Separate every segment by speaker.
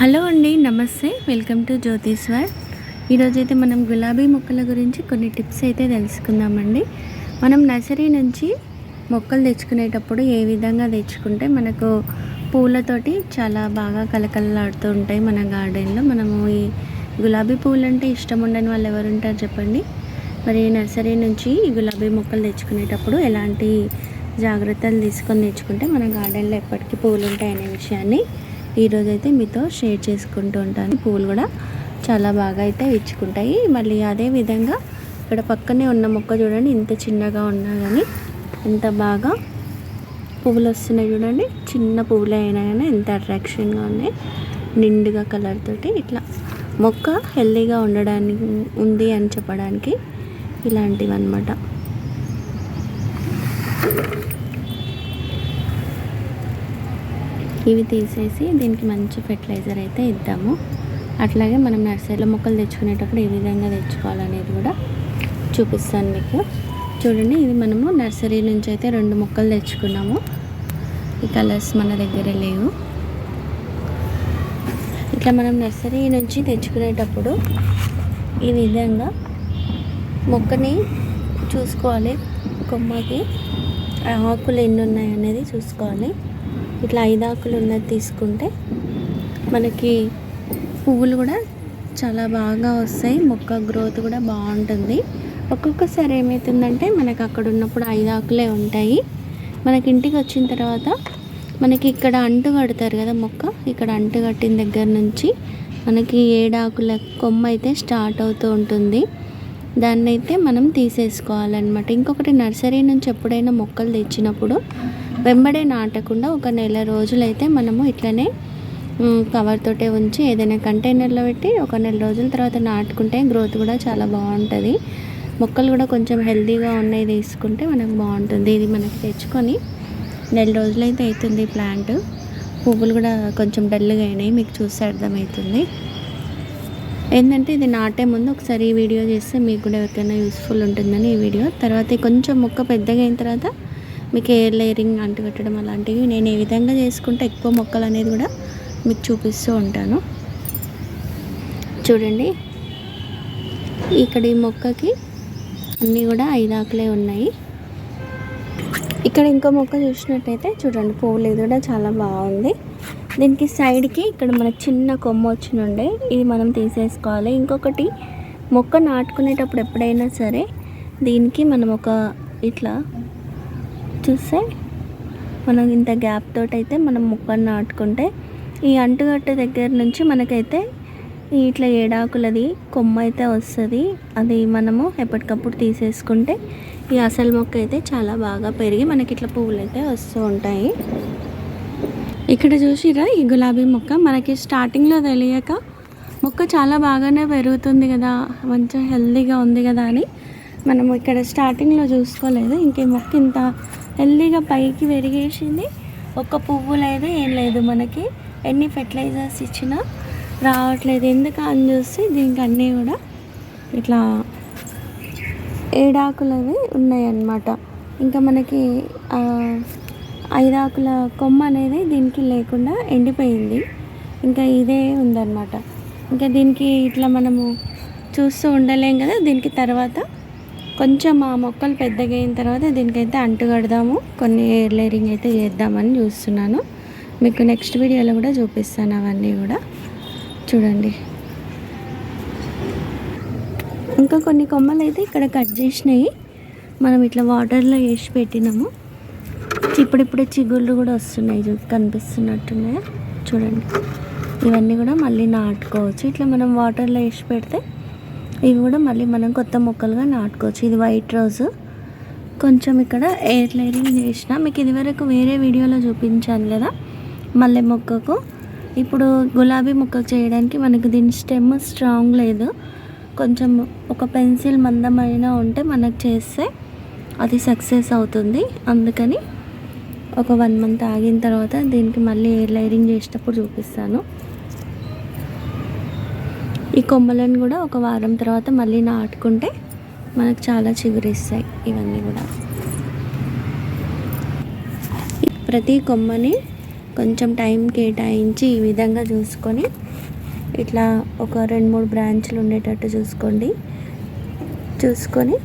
Speaker 1: Hello అండి నమస్తే. Welcome to Jyothishwar ఈరోజైతే మనం గులాబీ మొక్కల గురించి కొన్ని టిప్స్ అయితే తెలుసుకుందామండి. మనం నర్సరీ నుంచి మొక్కలు తెచ్చుకునేటప్పుడు ఏ విధంగా తెచ్చుకుంటే మనకు పూలతోటి చాలా బాగా కలకలలాడుతూ ఉంటాయి మన గార్డెన్లో. మనము ఈ గులాబీ పూలు అంటే ఇష్టం ఉండని వాళ్ళు ఎవరు ఉంటారు చెప్పండి. మరి నర్సరీ నుంచి ఈ గులాబీ మొక్కలు తెచ్చుకునేటప్పుడు ఎలాంటి జాగ్రత్తలు తీసుకొని తెచ్చుకుంటే మన గార్డెన్లో ఎప్పటికీ పూలు ఉంటాయనే విషయాన్ని ఈరోజు అయితే మీతో షేర్ చేసుకుంటూ ఉంటాను. పూలు కూడా చాలా బాగా అయితే ఇచ్చుకుంటాయి. మళ్ళీ అదే విధంగా ఇక్కడ పక్కనే ఉన్న మొక్క చూడండి ఇంత చిన్నగా ఉన్నా కానీ ఎంత బాగా పువ్వులు వస్తున్నాయి చూడండి. చిన్న పువ్వులు అయినా కానీ ఎంత అట్రాక్షన్గా ఉన్నాయి. నిండుగా కలర్ తోటి ఇట్లా మొక్క హెల్దీగా ఉండడానికి ఉంది అని చెప్పడానికి ఇలాంటివి అన్నమాట ఇవి తీసేసి దీనికి మంచి ఫెర్టిలైజర్ అయితే ఇద్దాము. అట్లాగే మనం నర్సరీలో మొక్కలు తెచ్చుకునేటప్పుడు ఏ విధంగా తెచ్చుకోవాలనేది కూడా చూపిస్తాను మీకు. చూడండి ఇది మనము నర్సరీ నుంచి అయితే రెండు మొక్కలు తెచ్చుకున్నాము. ఈ కలర్స్ మన దగ్గర లేవు. ఇట్లా మనం నర్సరీ నుంచి తెచ్చుకునేటప్పుడు ఈ విధంగా మొక్కని చూసుకోవాలి. కొమ్మకి ఆకులు ఎన్ని ఉన్నాయి అనేది చూసుకోవాలి. ఇట్లా ఐదు ఆకులు ఉన్నది తీసుకుంటే మనకి పువ్వులు కూడా చాలా బాగా వస్తాయి. మొక్క గ్రోత్ కూడా బాగుంటుంది. ఒక్కొక్కసారి ఏమవుతుందంటే మనకు అక్కడ ఉన్నప్పుడు ఐదు ఆకులే ఉంటాయి. మనకి ఇంటికి వచ్చిన తర్వాత మనకి ఇక్కడ అంటు కడతారు కదా మొక్క. ఇక్కడ అంటు కట్టిన దగ్గర నుంచి మనకి ఏడాకుల కొమ్మ అయితే స్టార్ట్ అవుతూ ఉంటుంది. దాన్ని అయితే మనం తీసేసుకోవాలన్నమాట. ఇంకొకటి నర్సరీ నుంచి ఎప్పుడైనా మొక్కలు తెచ్చినప్పుడు వెంబడే నాటకుండా ఒక నెల రోజులైతే మనము ఇట్లనే కవర్ తోటే ఉంచి ఏదైనా కంటైనర్లో పెట్టి ఒక నెల రోజుల తర్వాత నాటుకుంటే గ్రోత్ కూడా చాలా బాగుంటుంది. మొక్కలు కూడా కొంచెం హెల్తీగా ఉన్నాయి తీసుకుంటే మనకు బాగుంటుంది. ఇది మనకి తెచ్చుకొని నెల రోజులైతే అవుతుంది ప్లాంట్ పువ్వులు కూడా కొంచెం డల్గా అయినాయి. మీకు చూస్తే అర్థమవుతుంది. ఏంటంటే ఇది నాటే ముందు ఒకసారి ఈ వీడియో చేస్తే మీకు కూడా ఎవరికైనా యూస్ఫుల్ ఉంటుందని ఈ వీడియో. తర్వాత కొంచెం మొక్క పెద్దగా అయిన తర్వాత మీకు ఎయిర్ లేయరింగ్ అంటుకట్టడం అలాంటివి నేను ఏ విధంగా చేసుకుంటే ఎక్కువ మొక్కలు అనేది కూడా మీకు చూపిస్తూ ఉంటాను. చూడండి. ఇక్కడ ఈ మొక్కకి అన్నీ కూడా ఐదాకులే ఉన్నాయి. ఇక్కడ ఇంకో మొక్క చూసినట్టయితే చూడండి పువ్వులు ఇది కూడా చాలా బాగుంది. దీనికి సైడ్కి ఇక్కడ మనకు చిన్న కొమ్మ వచ్చినుండే ఇది మనం తీసేసుకోవాలి. ఇంకొకటి మొక్క నాటుకునేటప్పుడు ఎప్పుడైనా సరే దీనికి మనం ఒక ఇట్లా చూస్తే మనం ఇంత గ్యాప్ తోటైతే అయితే మనం మొక్కను నాటుకుంటే ఈ అంటుగట్టు దగ్గర నుంచి మనకైతే ఇట్లా ఏడాకులది కొమ్మ అయితే వస్తుంది. అది మనము ఎప్పటికప్పుడు తీసేసుకుంటే ఈ అసలు మొక్క అయితే చాలా బాగా పెరిగి మనకి ఇట్లా పువ్వులు అయితే వస్తూ ఉంటాయి. ఇక్కడ చూసిరా ఈ గులాబీ మొక్క? మనకి స్టార్టింగ్లో తెలియక మొక్క చాలా బాగానే పెరుగుతుంది కదా. మంచిగా హెల్తీగా ఉంది కదా అని. మనము ఇక్కడ స్టార్టింగ్లో చూసుకోలేదు. ఇంకే మొక్క ఇంత హెల్దీగా పైకి పెరిగేసింది. ఒక్క పువ్వు లేదు ఏం లేదు మనకి. ఎన్ని ఫెర్టిలైజర్స్ ఇచ్చినా రావట్లేదు. ఎందుకు అని చూస్తే దీనికి అన్నీ కూడా ఇట్లా ఏడాకులవి ఉన్నాయన్నమాట. ఇంకా మనకి ఐదాకుల కొమ్మ అనేది దీనికి లేకుండా ఎండిపోయింది. ఇంకా ఇదే ఉందన్నమాట. ఇంకా దీనికి ఇట్లా మనము చూస్తూ ఉండలేం కదా దీనికి తర్వాత కొంచెం ఆ మొక్కలు పెద్దగా అయిన తర్వాత దీనికైతే అంటు కడదాము. కొన్ని ఎయిర్ లేరింగ్ అయితే చేద్దామని చూస్తున్నాను. మీకు నెక్స్ట్ వీడియోలో కూడా చూపిస్తాను అవన్నీ కూడా. చూడండి. ఇంకా కొన్ని కొమ్మలు అయితే ఇక్కడ కట్ చేసినాయి. మనం ఇట్లా వాటర్లో వేసి పెట్టినాము. ఇప్పుడిప్పుడే చిగుళ్ళు కూడా వస్తున్నాయి. చూ కనిపిస్తున్నట్టున్నాయి. చూడండి. ఇవన్నీ కూడా మళ్ళీ నాటుకోవచ్చు. ఇట్లా మనం వాటర్లో వేసి పెడితే ఇవి కూడా మళ్ళీ మనం కొత్త మొక్కలుగా నాటుకోవచ్చు. ఇది వైట్ రోజ్ కొంచెం ఇక్కడ ఎయిర్ లైరింగ్ చేసిన. మీకు ఇదివరకు వేరే వీడియోలో చూపించాను కదా మల్లె మొక్కకు. ఇప్పుడు గులాబీ మొక్క చేయడానికి మనకు దీని స్టెమ్ స్ట్రాంగ్ లేదు. కొంచెం ఒక పెన్సిల్ మందమైన ఉంటే మనకు చేస్తే అది సక్సెస్ అవుతుంది. అందుకని ఒక వన్ మంత్ ఆగిన తర్వాత దీనికి మళ్ళీ ఎయిర్ లైరింగ్ చేసేటప్పుడు చూపిస్తాను. ఈ కొమ్మలను కూడా ఒక వారం తర్వాత మళ్ళీ నాటుకుంటే మనకు చాలా చిగురిస్తాయి ఇవన్నీ కూడా. ప్రతి కొమ్మని కొంచెం టైం కేటాయించి ఈ విధంగా చూసుకొని ఇట్లా ఒక రెండు మూడు బ్రాంచ్లు ఉండేటట్టు చూసుకోండి. చూసుకొని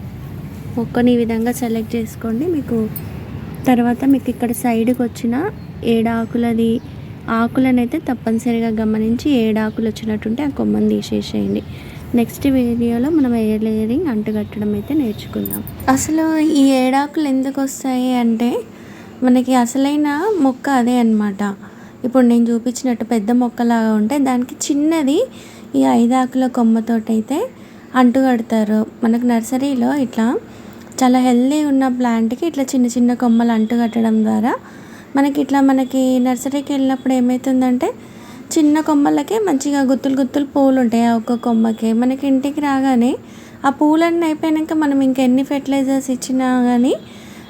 Speaker 1: మొక్కని ఈ విధంగా సెలెక్ట్ చేసుకోండి. మీకు తర్వాత మీకు ఇక్కడ సైడ్కి వచ్చిన ఏడాకులది ఆకులను అయితే తప్పనిసరిగా గమనించి ఏడాకులు వచ్చినట్టుంటే ఆ కొమ్మని తీసేసేయండి. నెక్స్ట్ వీడియోలో మనం ఎయిర్ లేయరింగ్ అంటుకట్టడం అయితే నేర్చుకుందాం. అసలు ఈ ఏడాకులు ఎందుకు వస్తాయి అంటే మనకి అసలైన మొక్క అదే అనమాట ఇప్పుడు నేను చూపించినట్టు పెద్ద మొక్కలాగా ఉంటే దానికి చిన్నది ఈ ఐదాకుల కొమ్మతోటైతే అంటుకడతారు మనకు నర్సరీలో ఇట్లా చాలా హెల్దీ ఉన్న ప్లాంట్కి ఇట్లా చిన్న చిన్న కొమ్మలు అంటుకట్టడం ద్వారా మనకి ఇట్లా మనకి నర్సరీకి వెళ్ళినప్పుడు ఏమవుతుందంటే చిన్న కొమ్మలకే మంచిగా గుత్తులు గుత్తులు పూలు ఉంటాయి ఆ ఒక్క కొమ్మకి. మనకి ఇంటికి రాగానే ఆ పూలన్నీ అయిపోయాక మనం ఇంకా ఎన్ని ఫెర్టిలైజర్స్ ఇచ్చినా కానీ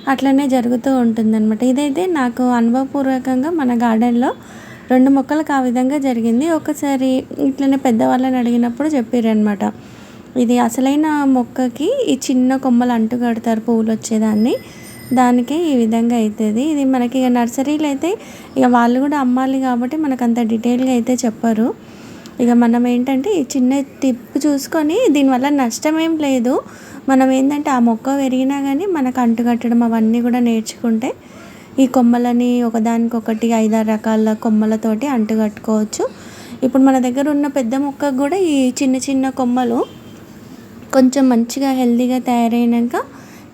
Speaker 1: అట్లనే జరుగుతూ ఉంటుందన్నమాట. ఇదైతే నాకు అనుభవపూర్వకంగా మన గార్డెన్లో రెండు మొక్కలకు ఆ విధంగా జరిగింది. ఒకసారి ఇట్లనే పెద్దవాళ్ళని అడిగినప్పుడు చెప్పారనమాట ఇది అసలైన మొక్కకి ఈ చిన్న కొమ్మలు అంటు కడతారు పువ్వులు వచ్చేదాన్ని. దానికే ఈ విధంగా అవుతుంది ఇది మనకి ఇక నర్సరీలో అయితే ఇక వాళ్ళు కూడా అమ్మాలి కాబట్టి మనకు అంత డీటెయిల్గా అయితే చెప్పరు. ఇక మనం ఏంటంటే ఈ చిన్న టిప్ చూసుకొని దీనివల్ల నష్టం ఏం లేదు. మనం ఏంటంటే ఆ మొక్క పెరిగినా కానీ మనకు అంటుకట్టడం అవన్నీ కూడా నేర్చుకుంటే ఈ కొమ్మలని ఒకదానికొకటి ఐదారు రకాల కొమ్మలతోటి అంటుకట్టుకోవచ్చు ఇప్పుడు మన దగ్గర ఉన్న పెద్ద మొక్కకు కూడా ఈ చిన్న చిన్న కొమ్మలు కొంచెం మంచిగా హెల్తీగా తయారైనాక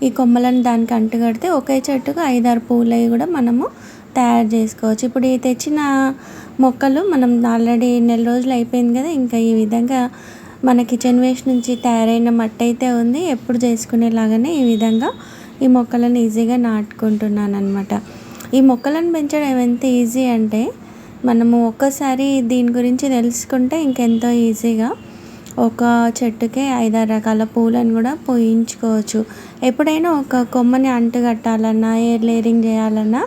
Speaker 1: ఈ కొమ్మలను దానికి అంటుకడితే ఒకే చెట్టుకు ఐదారు పూలవి కూడా మనము తయారు చేసుకోవచ్చు. ఇప్పుడు ఈ తెచ్చిన మొక్కలు మనం ఆల్రెడీ నెల రోజులు అయిపోయింది కదా ఇంకా ఈ విధంగా మన కిచెన్ వేస్ట్ నుంచి తయారైన మట్టి అయితే ఉంది. ఎప్పుడు చేసుకునేలాగానే ఈ విధంగా ఈ మొక్కలను ఈజీగా నాటుకుంటున్నాను అనమాట ఈ మొక్కలను పెంచడం ఎంత ఈజీ అంటే మనము ఒక్కసారి దీని గురించి తెలుసుకుంటే ఇంకెంతో ఈజీగా ఒక చెట్టుకే ఐదారు రకాల పూలను కూడా పూయించుకోవచ్చు. ఎప్పుడైనా ఒక కొమ్మని అంటుకట్టాలన్నా ఎయిర్ లేరింగ్ చేయాలన్నా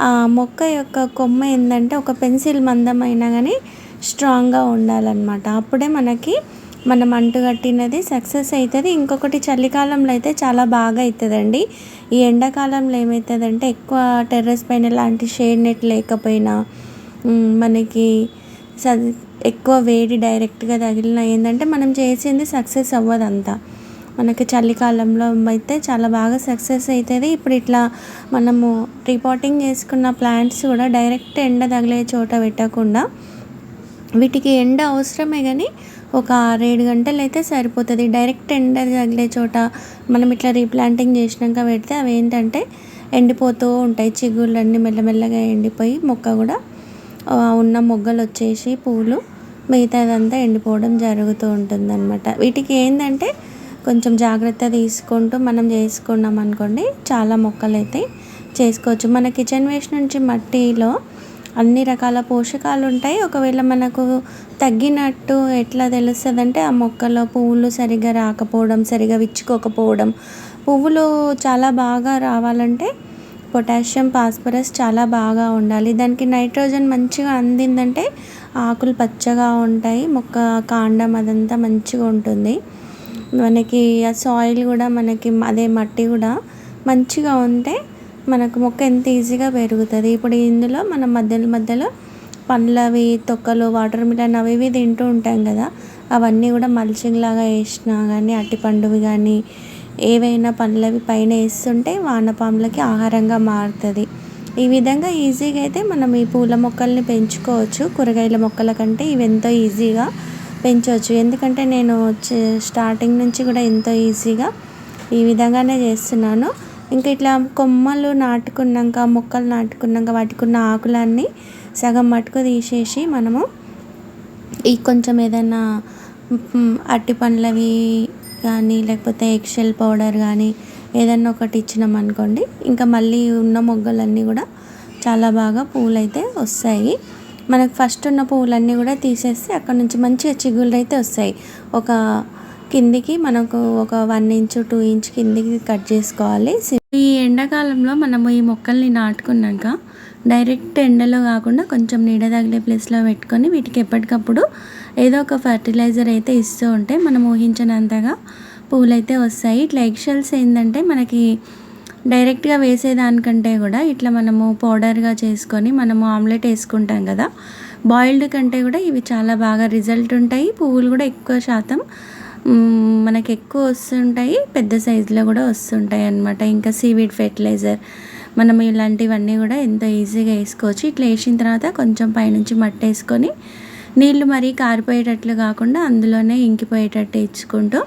Speaker 1: ఆ మొక్క యొక్క కొమ్మ ఏంటంటే ఒక పెన్సిల్ మందం అయినా కానీ స్ట్రాంగ్గా ఉండాలన్నమాట. అప్పుడే మనకి మనం అంటుకట్టినది సక్సెస్ అవుతుంది ఇంకొకటి చలికాలంలో అయితే చాలా బాగా అవుతుందండి ఈ ఎండాకాలంలో ఏమవుతుందంటే ఎక్కువ టెర్రస్ పైన ఎలాంటి షేడ్ నెట్ లేకపోయినా మనకి ఎక్కువ వేడి డైరెక్ట్గా తగిలిన ఏంటంటే మనం చేసింది సక్సెస్ అవ్వదు అంతా మనకి చలికాలంలో అయితే చాలా బాగా సక్సెస్ అవుతుంది ఇప్పుడు ఇట్లా మనము రిపోర్టింగ్ చేసుకున్న ప్లాంట్స్ కూడా డైరెక్ట్ ఎండ తగిలే చోట పెట్టకుండా వీటికి ఎండ అవసరమే కానీ ఒక ఆరేడు గంటలు అయితే సరిపోతుంది. డైరెక్ట్ ఎండ తగిలే చోట మనం ఇట్లా రీప్లాంటింగ్ చేసినాక పెడితే అవి ఏంటంటే ఎండిపోతూ ఉంటాయి. చిగుళ్ళన్నీ మెల్లమెల్లగా ఎండిపోయి మొక్క కూడా ఉన్న మొగ్గలు వచ్చేసి పూలు మిగతాదంతా ఎండిపోవడం జరుగుతూ ఉంటుందన్నమాట. వీటికి ఏంటంటే కొంచెం జాగ్రత్త తీసుకుంటూ మనం చేసుకున్నాం అనుకోండి చాలా మొక్కలు అయితే చేసుకోవచ్చు. మన కిచెన్ వేస్ట్ నుంచి మట్టిలో అన్ని రకాల పోషకాలు ఉంటాయి ఒకవేళ మనకు తగ్గినట్టు ఎట్లా తెలుస్తుందంటే ఆ మొక్కలో పువ్వులు సరిగా రాకపోవడం సరిగా విచ్చుకోకపోవడం పువ్వులు చాలా బాగా రావాలంటే పొటాషియం ఫాస్ఫరస్ చాలా బాగా ఉండాలి. దానికి నైట్రోజన్ మంచిగా అందిందంటే ఆకులు పచ్చగా ఉంటాయి మొక్క కాండం అదంతా మంచిగా ఉంటుంది. మనకి ఆ సాయిల్ కూడా మనకి అదే మట్టి కూడా మంచిగా ఉంటే మనకు మొక్క ఎంత ఈజీగా పెరుగుతుంది. ఇప్పుడు ఇందులో మనం మధ్యలో మధ్యలో పండ్లవి తొక్కలు వాటర్ మిలన్ అవి ఇవి తింటూ ఉంటాం కదా అవన్నీ కూడా మల్చింగ్ లాగా వేసినా కానీ అట్టి పండువి కానీ ఏవైనా పండ్లవి పైన వేస్తుంటే వానపాములకి ఆహారంగా మారుతుంది. ఈ విధంగా ఈజీగా అయితే మనం ఈ పూల మొక్కల్ని పెంచుకోవచ్చు. కూరగాయల మొక్కల కంటే ఇవి ఎంతో ఈజీగా పెంచవచ్చు. ఎందుకంటే నేను స్టార్టింగ్ నుంచి కూడా ఎంతో ఈజీగా ఈ విధంగానే చేస్తున్నాను. ఇంకా ఇట్లా కొమ్మలు నాటుకున్నాక మొక్కలు నాటుకున్నాక వాటికి ఉన్న ఆకులన్నీ సగం మటుకు తీసేసి మనము ఈ కొంచెం ఏదైనా అట్టి పండ్లవి కానీ లేకపోతే ఎగ్షెల్ పౌడర్ కానీ ఏదన్నా ఒకటి ఇచ్చినాం అనుకోండి. ఇంకా మళ్ళీ ఉన్న మొగ్గలన్నీ కూడా చాలా బాగా పువ్వులు అయితే వస్తాయి. మనకు ఫస్ట్ ఉన్న పువ్వులన్నీ కూడా తీసేస్తే అక్కడ నుంచి మంచిగా చిగుళ్ళు అయితే వస్తాయి. ఒక కిందికి మనకు ఒక వన్ ఇంచ్ టూ ఇంచ్ కిందికి కట్ చేసుకోవాలి. ఈ ఎండాకాలంలో మనము ఈ మొక్కల్ని నాటుకున్నాక డైరెక్ట్ ఎండలో కాకుండా కొంచెం నీడ తగిలే ప్లేస్లో పెట్టుకొని వీటికి ఎప్పటికప్పుడు ఏదో ఒక ఫర్టిలైజర్ అయితే ఇస్తూ ఉంటే మనం ఊహించినంతగా పువ్వులైతే వస్తాయి. ఇట్లా ఎగ్షెల్స్ ఏంటంటే మనకి డైరెక్ట్గా వేసేదానికంటే కూడా ఇట్లా మనము పౌడర్గా చేసుకొని మనము ఆమ్లెట్ వేసుకుంటాం కదా. బాయిల్డ్ కంటే కూడా ఇవి చాలా బాగా రిజల్ట్ ఉంటాయి. పువ్వులు కూడా ఎక్కువ శాతం మనకి ఎక్కువ వస్తుంటాయి. పెద్ద సైజులో కూడా వస్తుంటాయి అన్నమాట. ఇంకా సీవీడ్ ఫెర్టిలైజర్ మనం ఇలాంటివన్నీ కూడా ఎంతో ఈజీగా వేసుకోవచ్చు. ఇట్లా వేసిన తర్వాత కొంచెం పైనుంచి మట్టి వేసుకొని నీళ్ళు మరీ కారిపోయేటట్లు కాకుండా అందులోనే ఇంకిపోయేటట్టు ఇచ్చుకుంటూ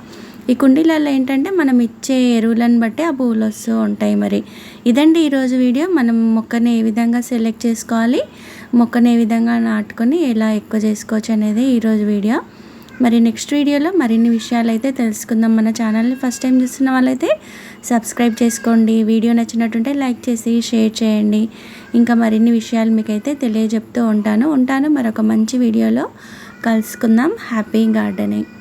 Speaker 1: ఈ కుండీలలో ఏంటంటే మనం ఇచ్చే ఎరువులను బట్టి ఆ పూలు వస్తూ ఉంటాయి మరి. ఇదండి ఈరోజు వీడియో. మనం మొక్కని ఏ విధంగా సెలెక్ట్ చేసుకోవాలి మొక్కని ఏ విధంగా నాటుకొని ఎలా ఎక్కువ చేసుకోవచ్చు అనేది ఈరోజు వీడియో. మరి నెక్స్ట్ వీడియోలో మరిన్ని విషయాలు అయితే తెలుసుకుందాం. మన ఛానల్ని ఫస్ట్ టైం చూస్తున్న వాళ్ళైతే సబ్స్క్రైబ్ చేసుకోండి. వీడియో నచ్చినట్టుంటే లైక్ చేసి షేర్ చేయండి. ఇంకా మరిన్ని విషయాలు మీకైతే తెలియజెప్తూ ఉంటాను. ఉంటాను. మరొక మంచి వీడియోలో కలుసుకుందాం. Happy gardening